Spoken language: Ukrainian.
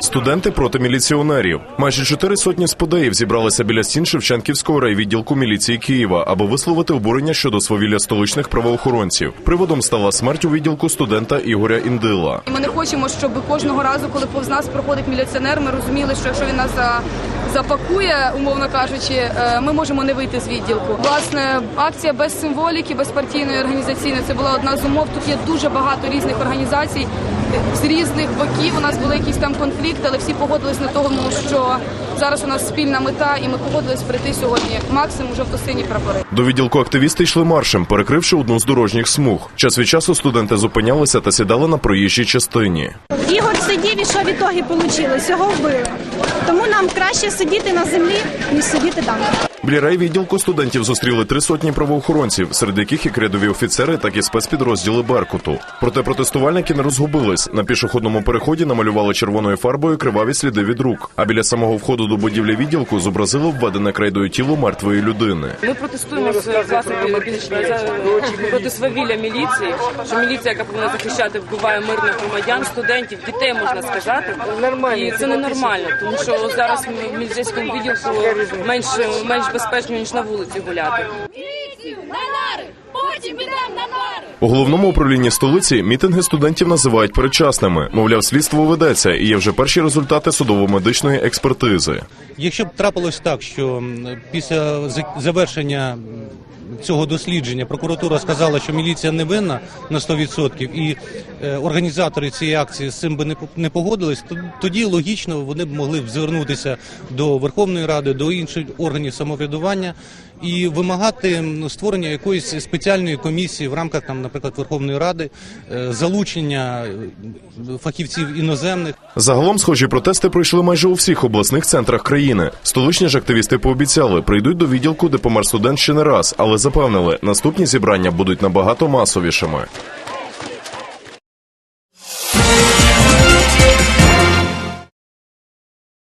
Студенти проти міліціонерів. Майже чотири сотні сподеїв зібралися біля стін Шевченківського райвідділку міліції Києва, аби висловити обурення щодо свавілля столичних правоохоронців. Приводом стала смерть у відділку студента Ігоря Індила. Ми не хочемо, щоб кожного разу, коли повз нас проходить міліціонер, ми розуміли, що якщо він нас запакує, умовно кажучи, е, ми можемо не вийти з відділку. Власне, акція без символіки, без партійної організаційної це була одна з умов. Тут є дуже багато різних організацій з різних боків. У нас були якісь там конфлікти, але всі погодились на тому, що зараз у нас спільна мета, і ми погодились прийти сьогодні максимум жовто-сині прапори. До відділку активісти йшли маршем, перекривши одну з дорожніх смуг. Час від часу студенти зупинялися та сідали на проїжджій частині. Ігор сидів і що в ітогі вийшло? Його вбили. Нам краще сидіти на землі, ніж сидіти там. Біля райвідділку студентів зустріли три сотні правоохоронців, серед яких як рядові офіцери, так і спецпідрозділи Беркуту. Проте протестувальники не розгубились. На пішохідному переході намалювали червоною фарбою криваві сліди від рук. А біля самого входу до будівлі відділку зобразили введене крейдою тіло мертвої людини. Ми протестуємо з більш проти свавілля міліції, що міліція, яка повинна захищати, вбиває мирних громадян, студентів, дітей можна сказати. І це ненормально, тому що зараз в міліцейському відділку менш менш безпечно ніж на вулиці гуляти. Міліцію на нари! Потім підемо на нари! У головному управлінні столиці мітинги студентів називають передчасними. Мовляв, слідство ведеться і є вже перші результати судово-медичної експертизи. Якщо б трапилось так, що після завершення цього дослідження. Прокуратура сказала, що міліція не винна на 100% і е, організатори цієї акції з цим би не погодились, то тоді логічно вони б могли б звернутися до Верховної Ради, до інших органів самоврядування і вимагати створення якоїсь спеціальної комісії в рамках там, наприклад, Верховної Ради, е, залучення е, фахівців іноземних. Загалом схожі протести пройшли майже у всіх обласних центрах країни. Столичні ж активісти пообіцяли, прийдуть до відділку, де помер студент ще не раз, але запевнили, наступні зібрання будуть набагато масовішими.